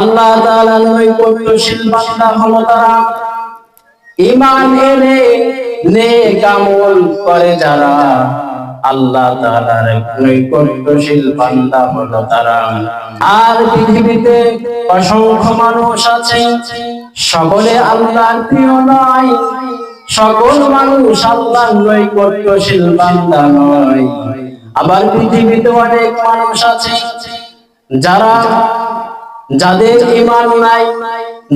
আল্লাহ তাআলা নৈকট্যশীল বান্দা হলো তারা। ঈমান এনে নেক করে যারা, আল্লাহ তাআলার নৈকট্যশীল বান্দা হলো তারা। আর পৃথিবীতে অসংখ্য মানুষ আছে, সকলে আল্লাহর প্রিয় সকল মানুষ আল্লাহর নৈকট্যশীল বান্দা নয়। আবার পৃথিবীতে অনেক মানুষ আছে, যারা যাদের ইমান নাই,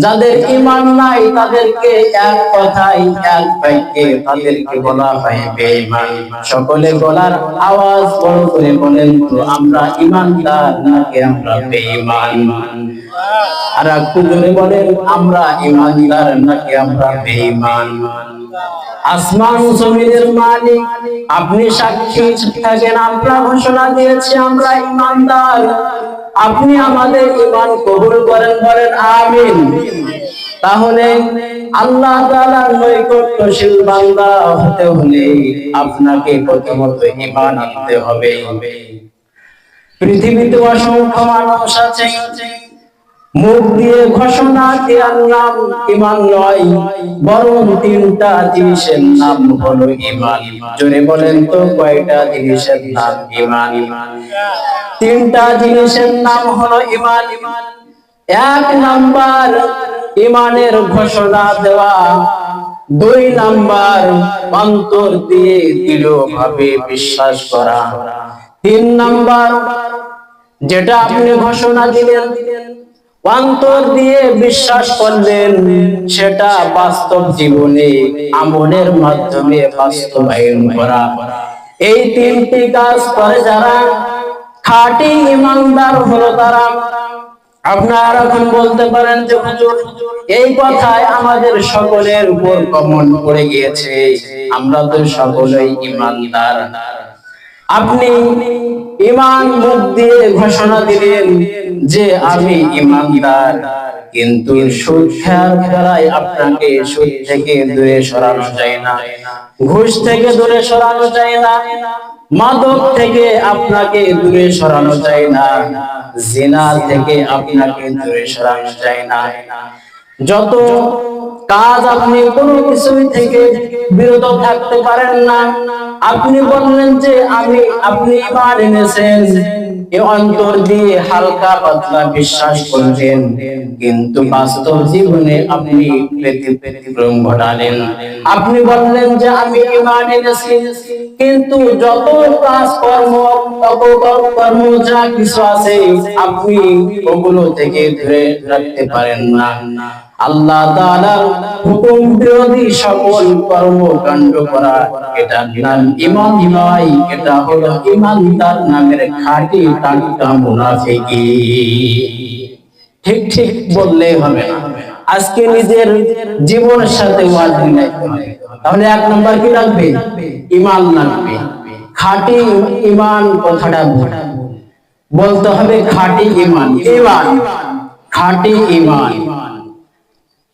যাদের ইমান নাই, তাদেরকে এক কথায় এক বাক্যে তাদেরকে বলা হয় বেঈমান। সকলে গলার আওয়াজ বড় করে বলেন, তো আমরা ইমানদার নাকি আমরা বেঈমান? আর একটু জোরে বলেন, আমরা ইমানদার নাকি আমরা বেঈমান? আসমান জমিনের মালিক, আপনি সাক্ষী থাকেন, আমরা ঘোষণা দিয়েছি, আমরা ইমানদার আপনি আমাদের ইমান কবুল করেন বলেন, আমিন। তাহলে আল্লাহ তাআলার নৈকট্যশীল বান্দা হতে হলে আপনাকে প্রথমত ইমান আনতে হবে। পৃথিবীতে অসংখ্য মানুষ আছে মুখ দিয়ে ঘোষণা দেওয়ার নাম ইমান নয়, বরং তিনটা জিনিসের নাম হলো ইমান। জোরে বলেন তো কয়টা জিনিসের নাম ইমান? তিনটা জিনিসের নাম হলো ইমান। এক নাম্বার, ইমানের ঘোষণা দেওয়া। দুই নাম্বার, অন্তর দিয়ে দৃঢ়ভাবে বিশ্বাস করা। তিন নাম্বার, যেটা আপনি ঘোষণা দিলেন অন্তর দিয়ে বিশ্বাস করলেন, সেটা বাস্তব জীবনে আমলের মাধ্যমে বাস্তবায়ন করা। এই তিনটি কাজ করে যারা, খাঁটি ইমানদার হলো তারা। আপনারা এখন বলতে পারেন যে, হুজুর, এই কথায় আমাদের সকলের উপর কমন পড়ে গিয়েছে। আমরা তো সকলেই ইমানদার। আপনি ইমান মুখ দিয়ে ঘোষণা দিলেন যে আমি ইমানদার। কিন্তু সুদ খেয়ার দ্বারাই আপনাকে সুদ থেকে দূরে সরানো যায় না। ঘুষ থেকে দূরে সরানো যায় না। মাদক থেকে আপনাকে দূরে সরানো যায় না। জিনা থেকে আপনাকে দূরে সরানো যায় না। যত কাজ আপনি কোনো কিছুই থেকে বিরত থাকতে পারেন না। আপনি বললেন যে আমি, আপনি ইমান এনেছেন। এ অন্তর দিয়ে হালকা পাতলা বিশ্বাস করলেন কিন্তু বাস্তব জীবনে আপনি ব্যতিক্রম ঘটালেন। আপনি বললেন যে আমি ইমান এনেছি। কিন্তু যত কাজ কর্ম তত কর্ম, যা কিছু আছে, আপনি ওগুলো থেকে ধরে রাখতে পারেন না। আল্লাহ তাআলার হুকুম বিরোধী সকল কর্মকাণ্ড করা, এটা নাম ইমান নয়, এটা হলো ইমানদার নামের খাঁটি টাটকা মুনাফিকি। ঠিক ঠিক বললে হবে আজকে নিজের জীবনের সাথে ওয়াজ মিলাইতে হবে তাহলে এক নম্বর কি লাগবে ইমান রাখবে। খাঁটি ইমান কথাটা বলতে হবে খাঁটি ইমান ইমান। খাঁটি ইমান।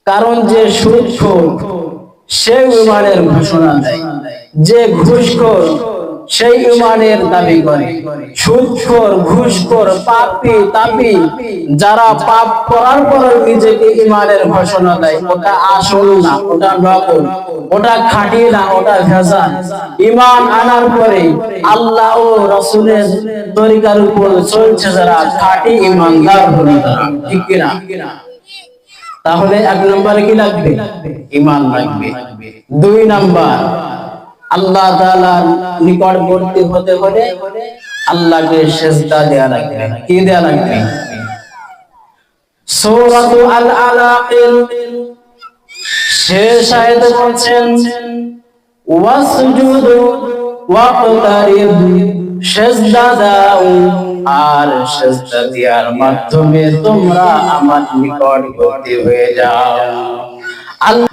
কারণ যে সুদখোর সে ইমানের ঘোষণা দেয়। যে ঘুষখোর, সেই ইমানের দাবি করে। সুদখোর, ঘুষখোর, পাপি, তাপি, যারা পাপ করার পর নিজেকে ইমানের ঘোষণা দেয়, ওটা আসল না, ওটা নকল, ওটা খাঁটি না, ওটা ভেজাল। ইমান আনার পরে আল্লাহ ও রসুলের তরিকার উপর চলছে যারা খাঁটি ইমানদার হলো তারা। ঠিক কিনা? তাহলে এক নম্বরে কি লাগবে? ইমান লাগবে। দুই নাম্বার আল্লাহ তাআলার নিকটবর্তী হতে হলে আল্লাহকে সেজদা দেয়া লাগবে। কি দেয়া লাগবে? সূরাতু আল আলাকিল শেষ আয়াতে বলছেন ওয়াসজুদু ওয়াকতারিব। আর মাধ্যমে তোমরা আমার নিকটবর্তী হয়ে যাও।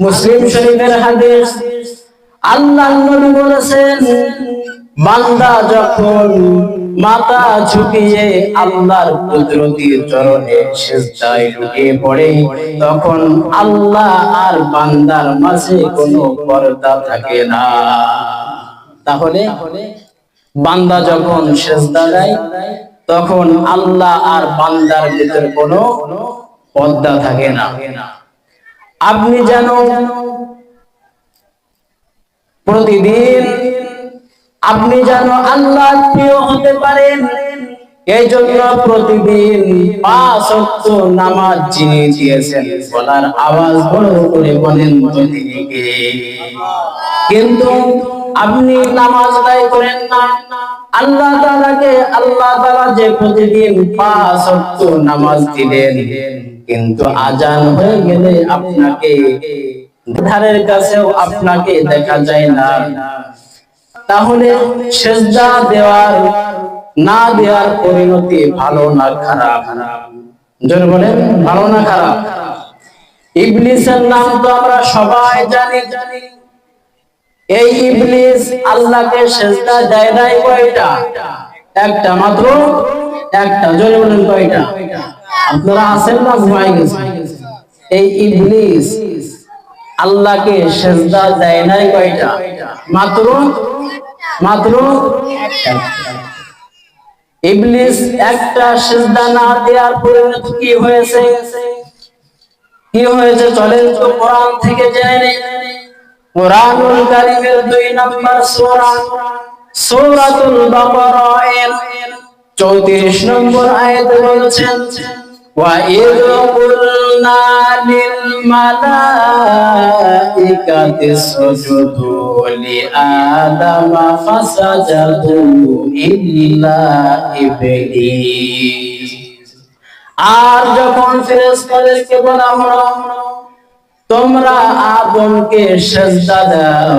মুসলিম শরীফের হাদিস আল্লাহ বলেছেন, বান্দা যখন মাথা ঝুঁকিয়ে আল্লাহর কুদরতি চরণে সেজদায় লুটিয়ে পড়ে, তখন আল্লাহ আর বান্দার মাঝে কোনো পর্দা থাকে না। তাহলে বান্দা যখন সেজদা দেয়, তখন আল্লাহ আর বান্দার ভিতর কোনো পদ্মা থাকে না। আপনি যেন প্রতিদিন আপনি যেন আল্লাহ প্রিয় হতে পারেন এই জন্য প্রতিদিন পাঁচ নামাজ দিয়েছেন বলার আওয়াজ বড় করে বলেন কিন্তু আপনি নামাজ আদায় করেন না। আল্লাহ তাআলাকে আল্লাহ তাআলা যে প্রতিদিন পাঁচ নামাজ দিলেন, কিন্তু আজান হয়ে গেলে আপনাকে ধারের কাছেও আপনাকে দেখা যায় না। তাহলে দেওয়ার না দেওয়ার পরিণতি ভালো না খারাপ? জোরে বলেন, ভালো না খারাপ? ইবলিসের নাম তো আমরা সবাই জানি। জানি এই ইবলিস আল্লাহকে সেজদা দেয় নাই কয়টা? একটা মাত্র, একটা, জোরে বলেন কয়টা? আপনারা আছেন না ঘুমাই গেছেন? এই ইবলিস আল্লাহকে সেজদা দেয় নাই কয়টা? মাত্র মাত্র, একটা। ইবলিস একটা সিজদা না দেওয়ার পরিণতি কি হয়েছে? কি হয়েছে চলেন তো কোরআন থেকে জেনে নেই। কোরআনুল কারীমের দুই নম্বর সূরা, সূরাতুল বাকারা এর 34 নম্বর আয়াতে বলেছেন وَإِذْ قُلْنَا لِلْمَلَائِكَةِ اسْجُدُوا لِآدَمَ فَسَجَدُوا إِلَّا إِبْلِيسَ আর যখন ফেরেশতাদেরকে বলা হলো তোমরা আদমকে সেজদা দাও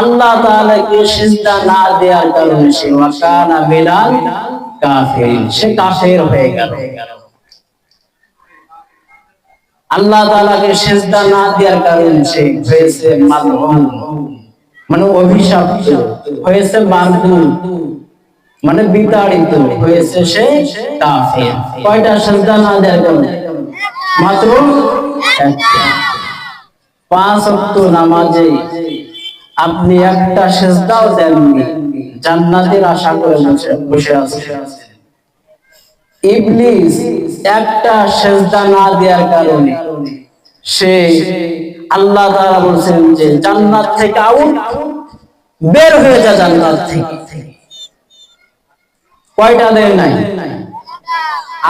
আল্লাহ তাআলাকে সিজদা না দেওয়ার কারণে সে ওয়াকানা মিনাল কাফির সে কাফের হয়ে গেল। আল্লাহ তাআলাকে সিজদা না দেওয়ার কারণে সে হয়েছে মালউন মানে হয়েছে মারদুম মানে বিতাড়িত, হয়েছে সে কাফের। কয়টা সিজদা না দেওয়ার কারণে? মাত্র পাঁচ ওয়াক্ত নামাজে আপনি একটা সেজদাও দেননি, জান্নাতের আশা করে বসে আছেন। ইবলিস একটা সেজদা না দেওয়ার কারণে সে আল্লাহ তাআলা বলছেন যে, জান্নাত থেকে আউট বের হয়ে যা জান্নাত থেকে। কয়টা দেন নাই?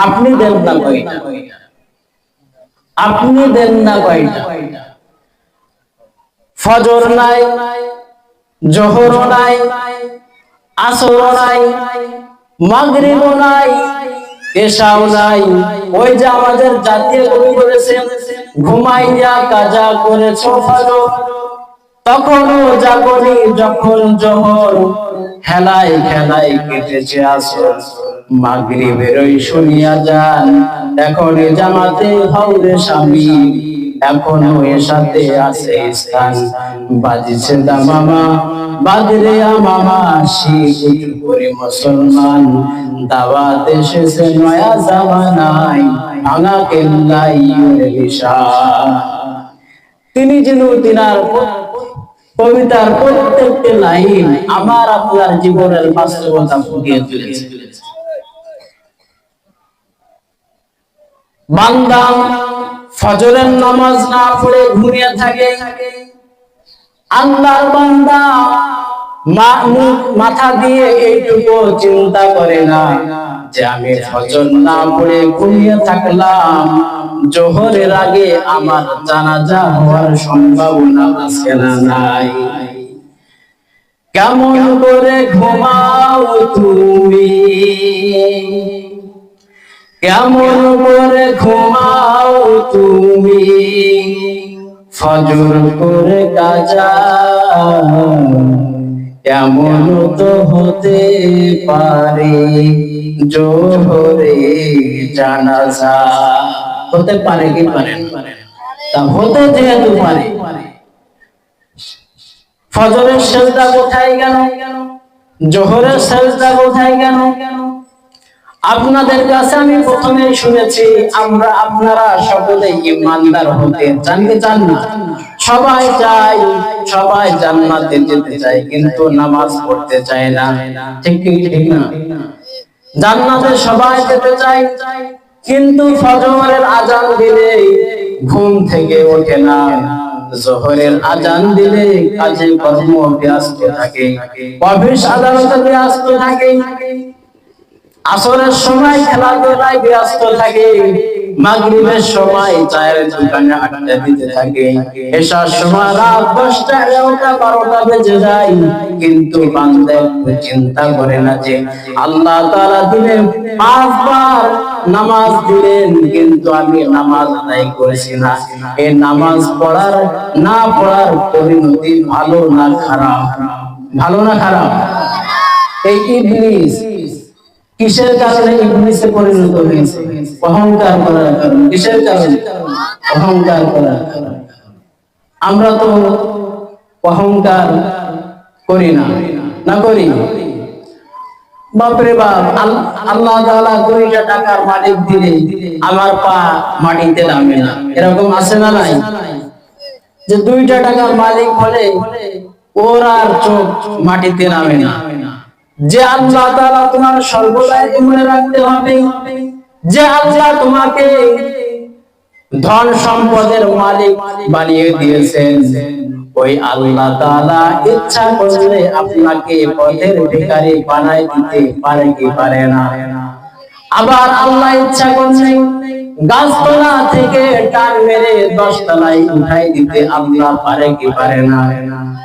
আপনি দেন না কয়টা? আপনি দেন না কয়টা? ফজর নাই, জোহর নাই, আসর নাই, মাগরিব নাই, এশাও নাই। ওই যে আমাদের জাতীয় কবি বলেছেন, ঘুমাইয়া কাজা করেছ ফজর তখনও জাগনি যখন জহর খেলায় খেলাই কেটেছে আসর। মাগরিবের ওই শুনিয়া যান এখন জামাতে হাউরে স্বামী। এখনও এর সাথে আছে স্থান। বাজিছে দামামা বাজরে আমামা শিখ করে মুসলমান। দাওয়াত এসেছে নয়া জামানায়, ভাঙা কেল্লাই বিশাল। তিনি যেন তিনার কবিতার প্রত্যেকটি লাইন আমার আপনার জীবনের বাস্তবতা ফুটিয়ে তুলেছে। বান্দা, ফজরের নামাজ না পড়ে ঘুমিয়ে থাকে। আল্লাহর বান্দা মাথা দিয়ে এইটুকু চিন্তা করে না যে আমি ফজর না পড়ে ঘুমিয়ে থাকলাম। জোহরের আগে আমার জানাজা হওয়ার সম্ভাবনা আছে না নাই। কেমন করে ঘুমাও তুমি? কেমন করে ঘুমাও তুমি? ফজর করে কাজা। এমন তো হতে পারে জোহরে জানাজা। হতে পারে কি পারে? তা হতে যেহেতু পারে। ফজরের সেজদা কোথায় গেল? জোহরের সেজদা কোথায় গেল? আপনাদের কাছে আমি প্রথমে শুনেছি, আমরা আপনারা সকলে ইমানদার হতে কি চান না? সবাই চাই, সবাই জান্নাতে যেতে চায়, কিন্তু নামাজ পড়তে চায় না। ঠিক কি ঠিক না? জান্নাতে সবাই যেতে চায়, কিন্তু ফজরের আজান দিলে ঘুম থেকে ওঠে না। জোহরের আজান দিলে কাজে কর্ম ব্যস্ত থাকে, অফিস আদালতে ব্যস্ত থাকে আসরের সময় খেলাধুলায় ব্যস্ত থাকে, মাগরিবের সময় চায়ের দোকানে আড্ডা দিতে থাকে। এসার সময় রাত দশটা, এগারোটা, বারোটা বেজে যায়, কিন্তু একটু চিন্তা করে না যে আল্লাহ তাআলা দিনে পাঁচবার নামাজ দিলেন, কিন্তু আমি নামাজ আদায় করেছি না। এই নামাজ পড়ার, না পড়ার পরিণতি ভালো না খারাপ? ভালো না খারাপ? এই ইবলিস কিসের কারণে ইবলিসে পরিণত হয়েছে? অহংকার করার কারণে। কিসের কারণে? অহংকার করার কারণে। আমরা তো অহংকার করি না। না করি? বাপরে বাপ আল্লাহ তাআলা দুইটা টাকার মালিক দিলে আমার পা মাটিতে নামে না। এরকম আছে না নাই? যে দুইটা টাকার মালিক হলে ওর আর চোখ মাটিতে নামে না। যে আল্লাহ তাআলা তোমার সর্বদাই মনে রাখতে হবে, যে আল্লাহ তোমাকে ধন সম্পদের মালিক বানিয়ে দিয়েছেন, ওই আল্লাহ তাআলা ইচ্ছা করলে আপনাকে পথের ভিখারি বানাই দিতে পারে কি পারে না। আবার আল্লাহ ইচ্ছা করলে গাছতলা থেকে টান মেরে দশতলায় উঠাই দিতে আল্লাহ পারে কি পারে না।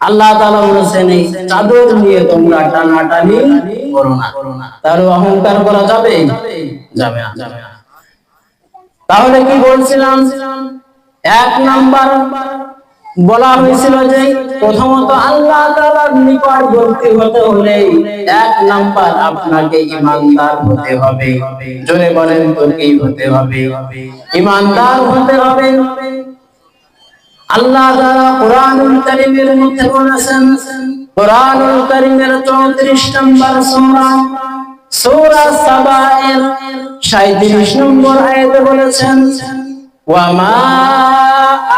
আল্লাহ তাআলা বলেছেন, এই চাদর নিয়ে তোমরা টানাটানি করো না। তার অহংকার করা যাবে? যাবে তাহলে কি বলছিলাম? এক নাম্বার বলা হয়েছিল যে, প্রথমত আল্লাহ তাআলার নিকটবর্তী হতে হলে এক নাম্বার আপনাকে ইমানদার হতে হবে। জোরে বলেন তো কি হতে হবে। ইমানদার হতে হবে। আল্লাহ তাআলা কোরআনুল কারীমের মধ্যে বলেছেন, কোরআনুল কারীমের 34 নম্বর সূরা সূরা সাবা এর 37 নম্বর আয়াতে বলেছেন ওয়ামা আমওয়ালুকুম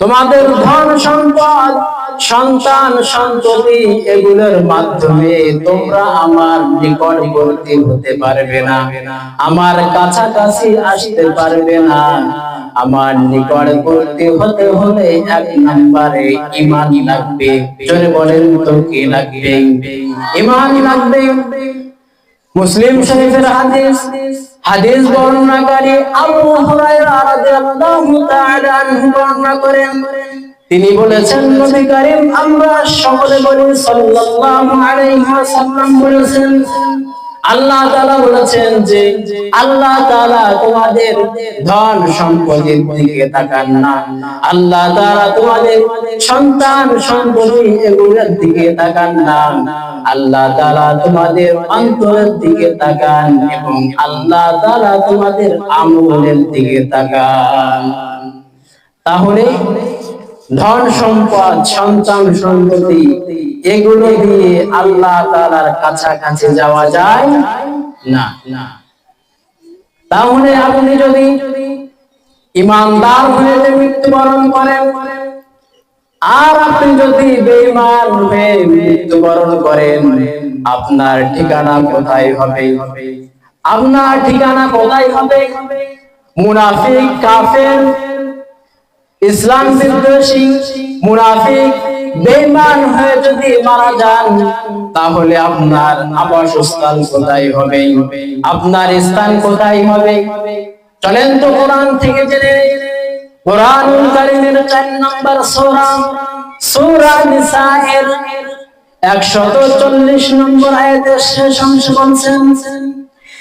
তোমাদের ধন সম্পদ, সন্তান, সন্ততি এগুলোর মাধ্যমে তোমরা আমার নিকটবর্তী হতে পারবে না। আমার কাছাকাছি আসতে পারবে না। আমার নিকটবর্তী হতে হলে এক নম্বরে ইমান লাগবে। জোরে বলেন তো কি লাগবে? ইমান লাগবে। মুসলিম শরীফের হাদিস হাদিস বর্ণনাকারী আবু হুরায়রা রাদিয়াল্লাহু তাআলা আনহু বর্ণনা করেন। তিনি বলেছেন, নবী করিম, আমরা সকলে বলি সাল্লাল্লাহু আলাইহি ওয়াসাল্লাম বলেছেন আল্লাহ তাআলা বলেছেন যে আল্লাহ তাআলা তোমাদের ধন সম্পদের দিকে তাকান না। আল্লাহ তাআলা তোমাদের সন্তান সম্পত্তি এগুলোর দিকে তাকান না। আল্লাহ তালা তোমাদের অন্তরের দিকে তাকান এবং আল্লাহ তালা তোমাদের আমলের দিকে তাকান। তাহলে ধন সম্পদ, সন্তান সম্পত্তি, এগুলো দিয়ে আল্লাহ তাআলার কাছাকাছি যাওয়া যায় না। না তাহলে আপনি যদি ইমানদার হয়ে মৃত্যুবরণ করেন, আর আপনি যদি বেঈমান হয়ে মৃত্যুবরণ করেন, আপনার ঠিকানা কোথায় হবে? আপনার ঠিকানা কোথায় হবে? মুনাফিক, কাফের ইসলাম বিদ্বেষী মুনাফিক, বেঈমান হয়ে যদি মারা যান, তাহলে আপনার আবাসস্থল কোথায় হবে আপনার স্থান কোথায় হবে চলেন তো কোরআন থেকে জেনে। কোরআনুল কারীমের 4 নম্বর সূরা সূরা নিসায়ের 140 নম্বর আয়াতের শেষ অংশ বলছেন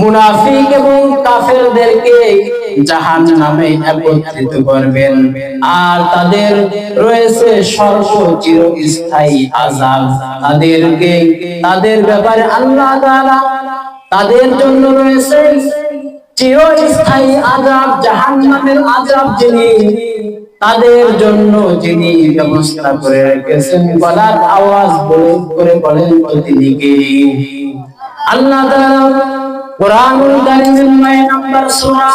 মুনাফিক এবং কাফেরদেরকে জাহান নামে একত্রিত করবেন। আর তাদের রয়েছে সর্বচির স্থায়ী আজাব তাদেরকে, তাদের ব্যাপারে আল্লাহ তাআলা তাদের জন্য রয়েছে চিরস্থায়ী আজাব জাহান নামের আজাব যিনি তাদের জন্য যিনি ব্যবস্থা করে রেখেছেন। বলার আওয়াজ করে বলেন তিনি আল্লাহ তাআলা কোরআনুল কারীমের 9 নম্বর সূরা।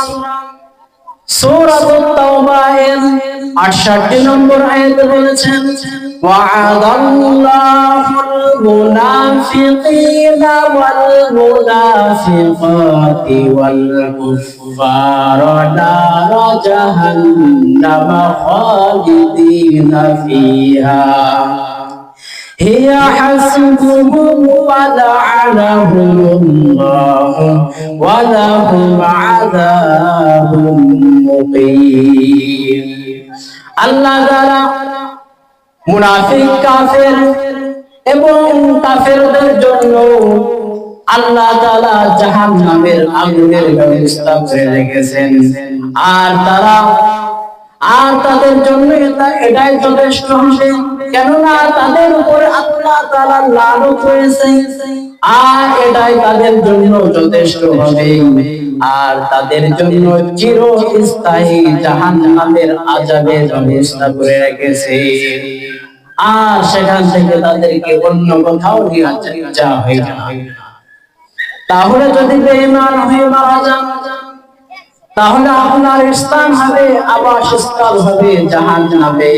সূরাতুত তাওবা এর 68 নম্বর আয়াতে বলেছেন, ওয়া'আদাল্লাহুল মুনাফিকিনা ওয়াল মুনাফিকাতি ওয়াল কুফফারা নার জাহান্নাম খালিদিনা ফিহা। هي حسبهم ولعنهم الله ولهم عذاب مقيم আল্লাহ দ্বারা মুনাফিক কাফের এবং কাফেরদের জন্য আল্লাহ তাআলা জাহান্নামের আগুনের ব্যবস্থা করে রেখেছেন আর তারা আর তাদের জন্য এটা- এটাই যথেষ্ট হবে কেননা তাদের উপরে আল্লাহ তাআলা লানত রয়েছে আর এটাই তাদের জন্য যথেষ্ট হবে। আর তাদের জন্য চিরস্থায়ী জাহান্নামের আযাবের ব্যবস্থা করে রেখেছে। আর সেখান থেকে তাদেরকে অন্য কোথাও নিয়ে হয় না। তাহলে যদি বেঈমান হয়ে মারা যান, তাহলে আপনার স্থান হবে, আবাসস্থল হবে জাহান নামে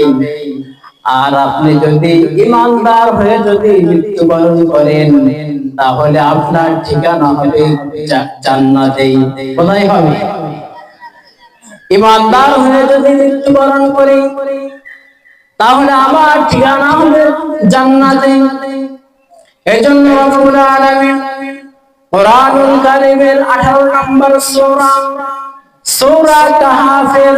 আর আপনি যদি ইমানদার হয়ে যদি মৃত্যুবরণ করেন, তাহলে আপনার ঠিকানা হবে জা- জান্নাতে কোথায় হবে? ইমানদার হয়ে যদি মৃত্যুবরণ করি, তাহলে আমার ঠিকানা হবে জান্নাতে এজন্য রব্বুল আলামিন কোরআনুল কারীমের 18 নম্বর সূরা সূরা কাহাফের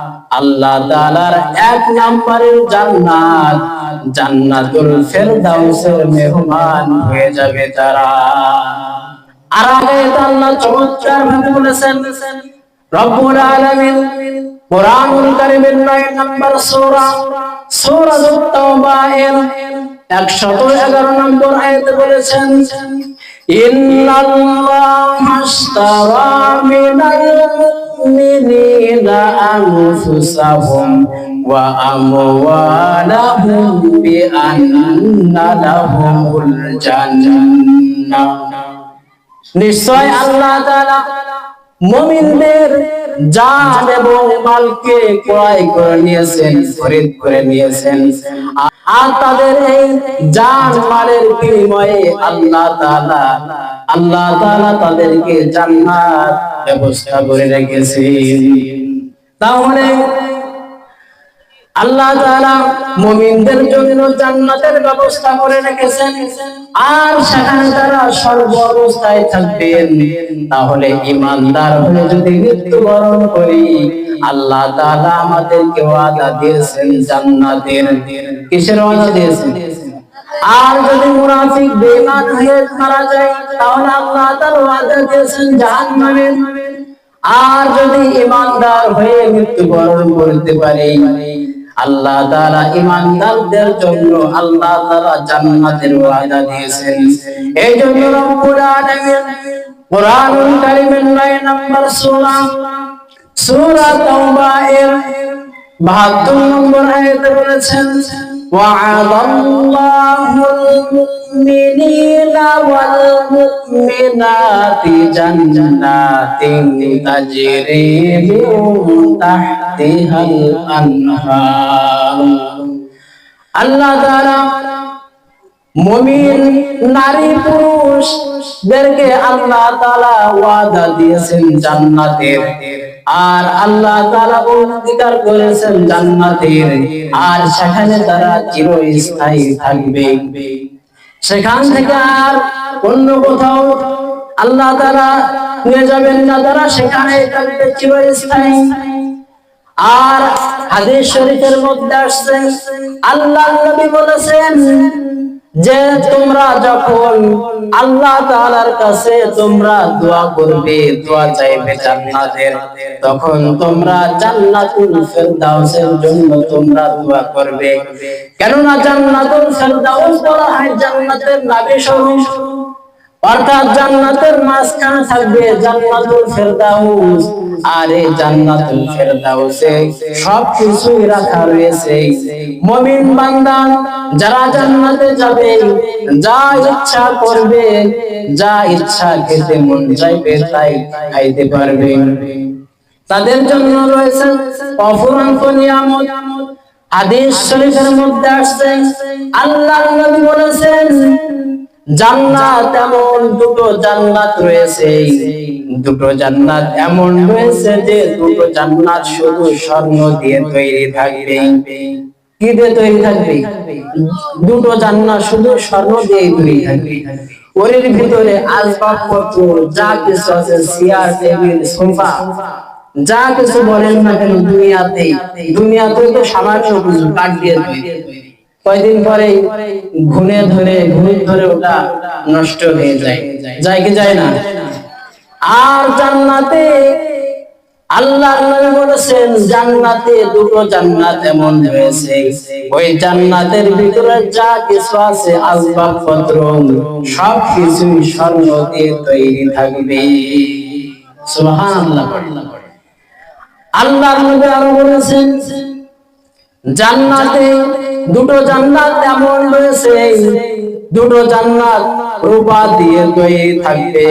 আল্লাহ তাআলার এক নম্বরের জান্নাত। জান্নাতুল ফেরদাউসের মেহমান হয়ে যাবে তারা। আর আগে আল্লাহ চমৎকার ভাবে বলেছেন, রব্বুল আলামিন কোরআনুল কারীমের 9 নম্বর সূরা সূরাতুত তাওবা এর 111 নম্বর আয়াতে বলেছেন, ইন্নাল্লাহা আশতারা মিনাল আনফুসাহুম ওয়া আমওয়ালাহুম বিআন্না লাহুমুল জান্নাহ নিশ্চয় আল্লাহ তাআলা মুমিনদের জান এবং মালকে ক্রয় করে নিয়েছেন, খরিদ করে নিয়েছেন। আর তাদের এই জান মালের বিনিময়ে আল্লাহ তাআলা আল্লাহ তাআলা তাদেরকে জান্নাত ব্যবস্থা করে রেখেছেন। তাহলে আল্লাহ মুমিনদের জন্য জান্নাতের ব্যবস্থা করে রেখেছেন। আর সেখানে তারা সর্ব অবস্থায় থাকবেন। তাহলে ইমানদার হয়ে যদি মৃত্যুবরণ করি, আল্লাহ তাআলা আমাদেরকে ওয়াদা দিয়েছেন জান্নাতের। কিসের ওয়াদা দিয়েছেন? আর যদি মুনাফিক, বেঈমান হয়ে মারা যায়, তাহলে আল্লাহ তাআলা ওয়াদা দিয়েছেন জাহান্নামের আর যদি ইমানদার হয়ে মৃত্যুবরণ করতে পারে আল্লাহ তারা ইমানদারদের জন্য আল্লাহ তারা জান্নাতের ওয়াদা দিয়েছেন। এই জন্য রব্বুল আলামিন কোরআনুল কারীমের 9 নম্বর সূরা সূরা তাওবা এর 72 নম্বর আয়াতে বলেছেন وعلى الله المؤمنين والمؤمنات جنات تجري من تحتها الأنهار الله تعالى মুমিন নারী পুরুষ দেরকে আল্লাহ তাআলা ওয়াদা দিয়েছেন জান্নাতের আর আল্লাহ তাআলা অঙ্গীকার করেছেন জান্নাতের আর সেখানে তারা চিরস্থায়ী থাকবে। সেখান থেকে আর অন্য কোথাও আল্লাহ তাআলা নিয়ে যাবেন না, তারা সেখানে থাকবে চিরস্থায়ী। আর হাদিস শরীফের মধ্যে আসছে আল্লাহ নবী বলেছেন যে তোমরা যখন আল্লাহ তাআলার কাছে তোমরা দোয়া করবে, দোয়া চাইবে জান্নাতের, তখন তোমরা জান্নাতুল ফেরদাউসের জন্য তোমরা দোয়া করবে। কেননা জান্নাতুল ফেরদাউস বলা হয় জান্নাতের নাবি স্বরূপ অর্থাৎ জান্নাতের মাঝখানে থাকবে জান্নাতুল ফেরদাউস। আর এই জান্নাতুল ফেরদাউসে সব কিছুই রাখা রয়েছে। মুমিন বান্দা, যারা জান্নাতে যাবে, যা ইচ্ছা করবে, যা ইচ্ছা খেতে মন চাইবে, তাই খাইতে পারবে। তাদের জন্য রয়েছে অফুরন্ত নিয়ামত। হাদিস শরীফের মধ্যে আসছে, আল্লাহর নবী বলেছেন জান্নাত এমন দুটো জান্নাত রয়েছে। দুটো জান্নাত এমন রয়েছে যে দুটো জান্নাত শুধু স্বর্ণ দিয়ে তৈরি থাকবে। কি দিয়ে তৈরি থাকবে? দুটো জান্নাত শুধু স্বর্ণ দিয়ে তৈরি থাকবে। ওর ভিতরে আসবাবপত্র যা কিছু আছে টেবিল, সোফা, যা কিছু বলেন না কেন দুনিয়াতে দুনিয়াতে তো সামান্য কিছু দিয়ে কয়দিন পরে ঘুরে ধরে ঘুরে ধরে ওটা নষ্ট হয়ে যায়। যায় কি যায় না? আর জান্নাতে আল্লাহ বলেছেন, জান্নাতে দুটো জান্নাত এমন রয়েছে ওই জান্নাতের ভিতরে যা কিছু আছে আসবাবপত্র সব কিছু স্বর্ণ দিয়ে তৈরি থাকবে। সুবহানাল্লাহ আল্লাহ আরও বলেছেন, জান্নাতে দুটো জান্নাত এমন রয়েছে। দুটো জান্নাত রূপা দিয়ে তৈরি থাকবে।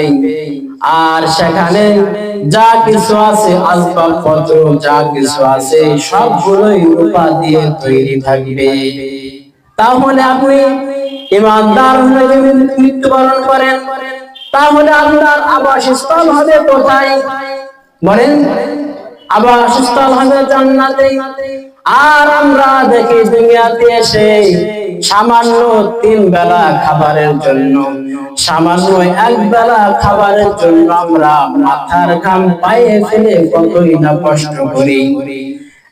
আর সেখানে যা কিছু আছে, আসবাবপত্র যা কিছু আছে, সবগুলোই রূপা দিয়ে তৈরি থাকবে। তাহলে আপনি ইমানদার যদি মৃত্যুবরণ করেন, তাহলে আপনার আবাসস্থল হবে কোথায়? বলেন, আবাসস্থল হবে জান্নাতে। আর আমরা দেখি দুনিয়াতে এসে সামান্য তিন বেলা খাবারের জন্য, সামান্য এক বেলা খাবারের জন্য আমরা মাথার ঘাম পায়ে ফেলে কতই না কষ্ট করি।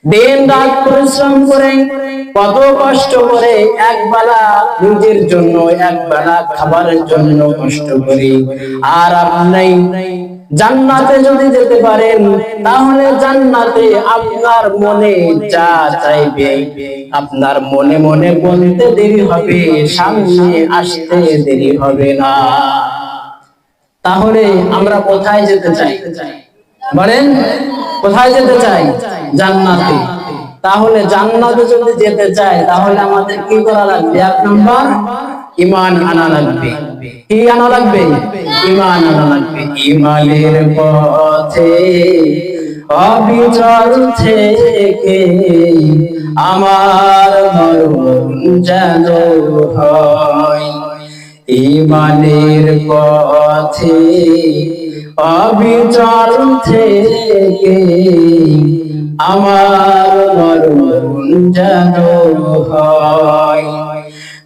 দিন রাত পরিশ্রম করে কত কষ্ট করে এক বেলা নিজের জন্য এক বেলা খাবারের জন্য কষ্ট করি। আর আপনি জান্নাতে যদি যেতে পারেন, তাহলে জান্নাতে আপনার মনে যা চাইবে, আপনার মনে মনে বলতে দেরি হবে, সামনে আসতে দেরি হবে না। তাহলে আমরা কোথায় যেতে চাই? বলেন, কোথায় যেতে চাই? জান্নাতে। তাহলে জান্নাতে যদি যেতে চাই তাহলে আমাদের কি করা লাগবে? এক নম্বর ইমান আনা লাগবে। কি আনা লাগবে? ইমান আনা লাগবে। ইমানের পথে অবিচল থেকে আমার মরণ যেন হয়। ইমানের পথে অবিচল থেকে আমার মরণ যেন হয়।